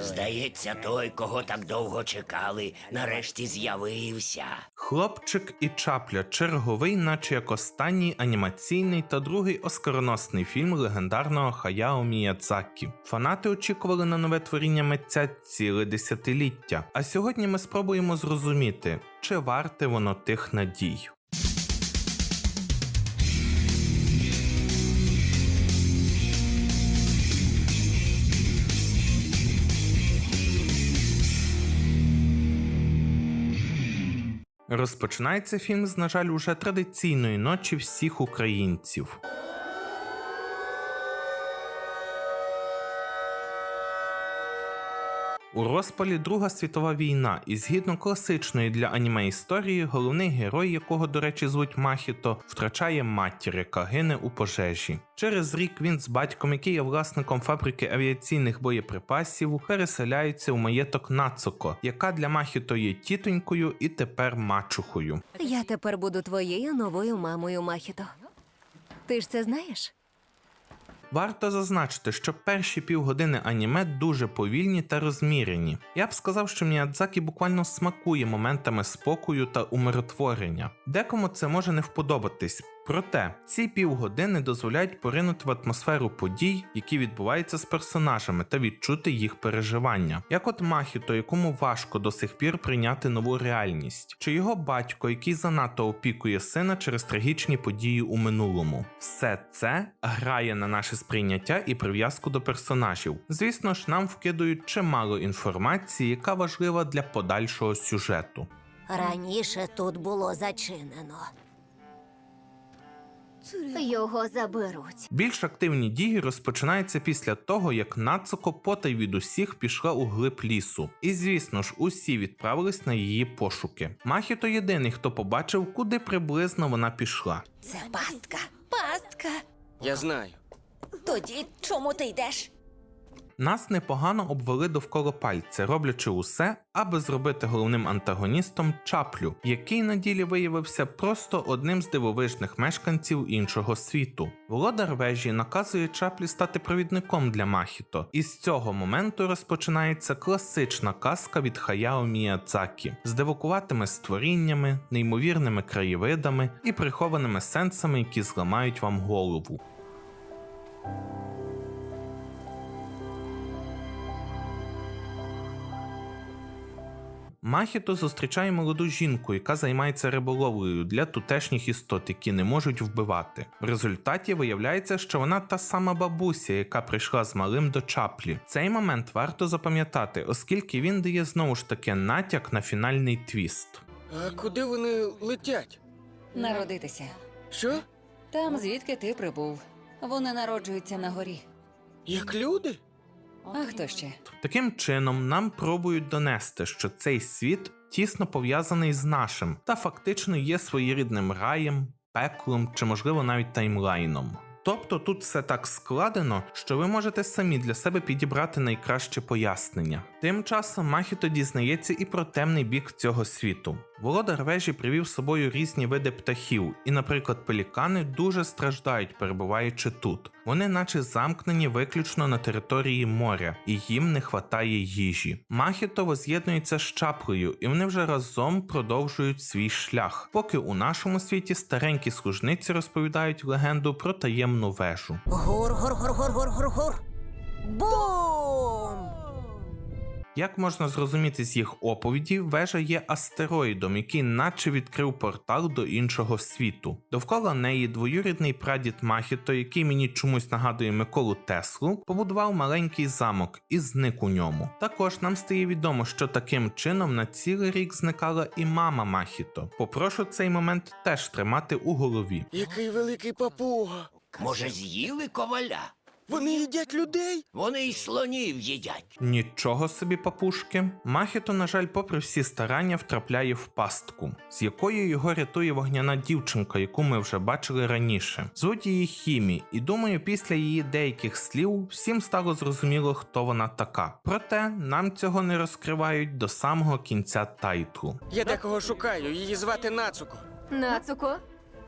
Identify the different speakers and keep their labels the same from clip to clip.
Speaker 1: Здається, той, кого так довго чекали, нарешті з'явився.
Speaker 2: Хлопчик і чапля черговий, наче як останній анімаційний та другий оскароносний фільм легендарного Хаяо Міядзакі. Фанати очікували на нове творіння митця ціле десятиліття. А сьогодні ми спробуємо зрозуміти, чи варте воно тих надій. Розпочинається фільм з, на жаль, уже традиційної ночі всіх українців. У розпалі Друга світова війна, і згідно класичної для аніме історії, головний герой, якого, до речі, звуть Махіто, втрачає матір, яка гине у пожежі. Через рік він з батьком, який є власником фабрики авіаційних боєприпасів, переселяються у маєток Нацуко, яка для Махіто є тітонькою і тепер мачухою.
Speaker 3: Я тепер буду твоєю новою мамою, Махіто. Ти ж це знаєш?
Speaker 2: Варто зазначити, що перші півгодини аніме дуже повільні та розмірені. Я б сказав, що Міядзакі буквально смакує моментами спокою та умиротворення. Декому це може не вподобатись. Проте ці півгодини дозволяють поринути в атмосферу подій, які відбуваються з персонажами, та відчути їх переживання, як от Махіто, якому важко до сих пір прийняти нову реальність, чи його батько, який занадто опікує сина через трагічні події у минулому. Все це грає на наше сприйняття і прив'язку до персонажів. Звісно ж, нам вкидують чимало інформації, яка важлива для подальшого сюжету.
Speaker 4: Раніше тут було зачинено.
Speaker 5: Його заберуть.
Speaker 2: Більш активні дії розпочинаються після того, як Нацуко потай від усіх пішла у глиб лісу. І звісно ж, усі відправились на її пошуки. Махіто єдиний, хто побачив, куди приблизно вона пішла.
Speaker 4: Це пастка. Пастка.
Speaker 6: Я знаю.
Speaker 4: Тоді чому ти йдеш?
Speaker 2: Нас непогано обвели довкола пальця, роблячи усе, аби зробити головним антагоністом чаплю, який на ділі виявився просто одним з дивовижних мешканців іншого світу. Володар вежі наказує чаплі стати провідником для Махіто, і з цього моменту розпочинається класична казка від Хаяо Міядзакі з дивакуватими створіннями, неймовірними краєвидами і прихованими сенсами, які зламають вам голову. Махіто зустрічає молоду жінку, яка займається риболовлею для тутешніх істот, які не можуть вбивати. В результаті виявляється, що вона та сама бабуся, яка прийшла з малим до чаплі. Цей момент варто запам'ятати, оскільки він дає знову ж таки натяк на фінальний твіст.
Speaker 6: А куди вони летять?
Speaker 7: Народитися.
Speaker 6: Що?
Speaker 7: Там, звідки ти прибув. Вони народжуються на горі.
Speaker 6: Як люди?
Speaker 7: А хто ще?
Speaker 2: Таким чином, нам пробують донести, що цей світ тісно пов'язаний з нашим та фактично є своєрідним раєм, пеклом чи, можливо, навіть таймлайном. Тобто тут все так складено, що ви можете самі для себе підібрати найкраще пояснення. Тим часом Махіто дізнається і про темний бік цього світу. Володар вежі привів з собою різні види птахів, і, наприклад, пелікани дуже страждають, перебуваючи тут. Вони наче замкнені виключно на території моря, і їм не хватає їжі. Махіто воз'єднується з чаплею, і вони вже разом продовжують свій шлях, поки у нашому світі старенькі служниці розповідають легенду про таємну вежу.
Speaker 4: Гур, гур, гур, гур, гур, гур, гур. Бум!
Speaker 2: Як можна зрозуміти з їх оповіді, вежа є астероїдом, який наче відкрив портал до іншого світу. Довкола неї двоюрідний прадід Махіто, який мені чомусь нагадує Миколу Теслу, побудував маленький замок і зник у ньому. Також нам стає відомо, що таким чином на цілий рік зникала і мама Махіто. Попрошу цей момент теж тримати у голові.
Speaker 6: Який великий папуга.
Speaker 1: Може, з'їли коваля?
Speaker 6: Вони їдять людей?
Speaker 1: Вони й слонів їдять.
Speaker 2: Нічого собі, папушки. Махіто, на жаль, попри всі старання, втрапляє в пастку, з якою його рятує вогняна дівчинка, яку ми вже бачили раніше. Звуть її Хімі, і думаю, після її деяких слів всім стало зрозуміло, хто вона така. Проте нам цього не розкривають до самого кінця тайтлу.
Speaker 6: Я декого шукаю, її звати Нацуко.
Speaker 3: Нацуко?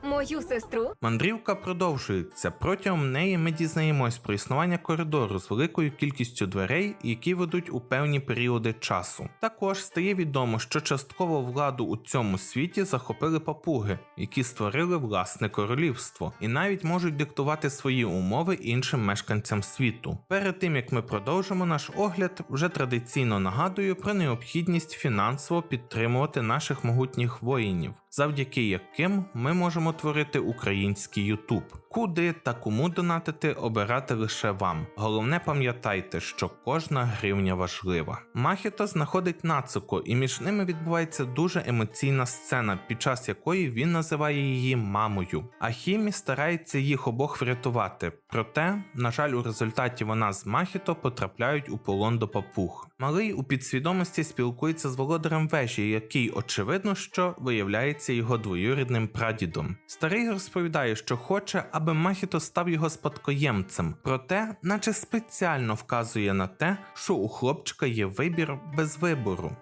Speaker 3: Мою сестру?
Speaker 2: Мандрівка продовжується. Протягом неї ми дізнаємось про існування коридору з великою кількістю дверей, які ведуть у певні періоди часу. Також стає відомо, що частково владу у цьому світі захопили папуги, які створили власне королівство, і навіть можуть диктувати свої умови іншим мешканцям світу. Перед тим як ми продовжимо наш огляд, вже традиційно нагадую про необхідність фінансово підтримувати наших могутніх воїнів, завдяки яким ми можемо творити український Ютуб. Куди та кому донатити обирати лише вам. Головне пам'ятайте, що кожна гривня важлива. Махіто знаходить Нацуко, і між ними відбувається дуже емоційна сцена, під час якої він називає її мамою. А Хімі старається їх обох врятувати. Проте, на жаль, у результаті вона з Махіто потрапляють у полон до папуг. Малий у підсвідомості спілкується з володарем вежі, який, очевидно, що виявляється його двоюрідним прадідом. Старий розповідає, що хоче, аби Махіто став його спадкоємцем, проте, наче спеціально вказує на те, що у хлопчика є вибір без вибору.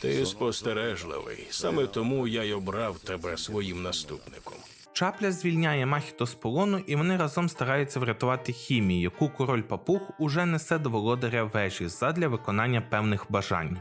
Speaker 8: Ти спостережливий. Саме тому я й обрав тебе своїм наступником.
Speaker 2: Чапля звільняє Махіто з полону, і вони разом стараються врятувати хімію, яку король папуг уже несе до володаря вежі задля виконання певних бажань.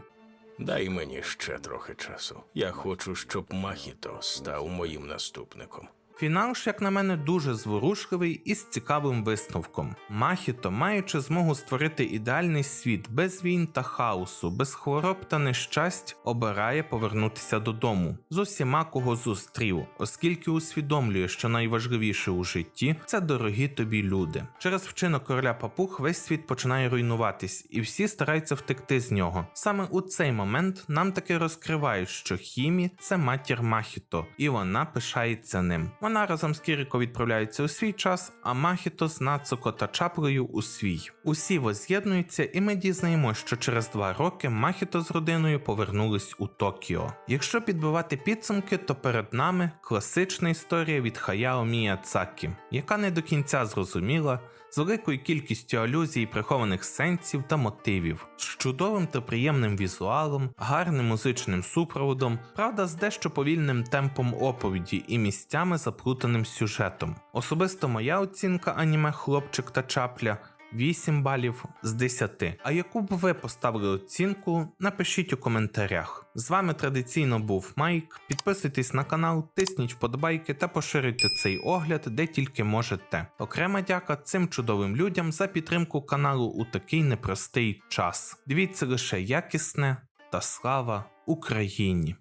Speaker 8: Дай мені ще трохи часу. Я хочу, щоб Махіто став моїм наступником.
Speaker 2: Фінал як на мене, дуже зворушливий і з цікавим висновком. Махіто, маючи змогу створити ідеальний світ без війн та хаосу, без хвороб та нещасть, обирає повернутися додому з усіма, кого зустрів, оскільки усвідомлює, що найважливіше у житті це дорогі тобі люди. Через вчинок короля папуг весь світ починає руйнуватись, і всі стараються втекти з нього. Саме у цей момент нам таки розкривають, що Хімі це матір Махіто, і вона пишається ним. Вона разом з Кіріко відправляється у свій час, а Махіто з Нацуко та Чаплею у свій. Усі воз'єднуються, і ми дізнаємося, що через два роки Махіто з родиною повернулись у Токіо. Якщо підбивати підсумки, то перед нами класична історія від Хаяо Міядзакі, яка не до кінця зрозуміла. З великою кількістю алюзій, прихованих сенсів та мотивів, з чудовим та приємним візуалом, гарним музичним супроводом, правда, з дещо повільним темпом оповіді і місцями заплутаним сюжетом. Особисто моя оцінка аніме Хлопчик та Чапля 8 балів з 10. А яку б ви поставили оцінку, напишіть у коментарях. З вами традиційно був Майк. Підписуйтесь на канал, тисніть вподобайки та поширюйте цей огляд де тільки можете. Окрема дяка цим чудовим людям за підтримку каналу у такий непростий час. Дивіться лише якісне та слава Україні!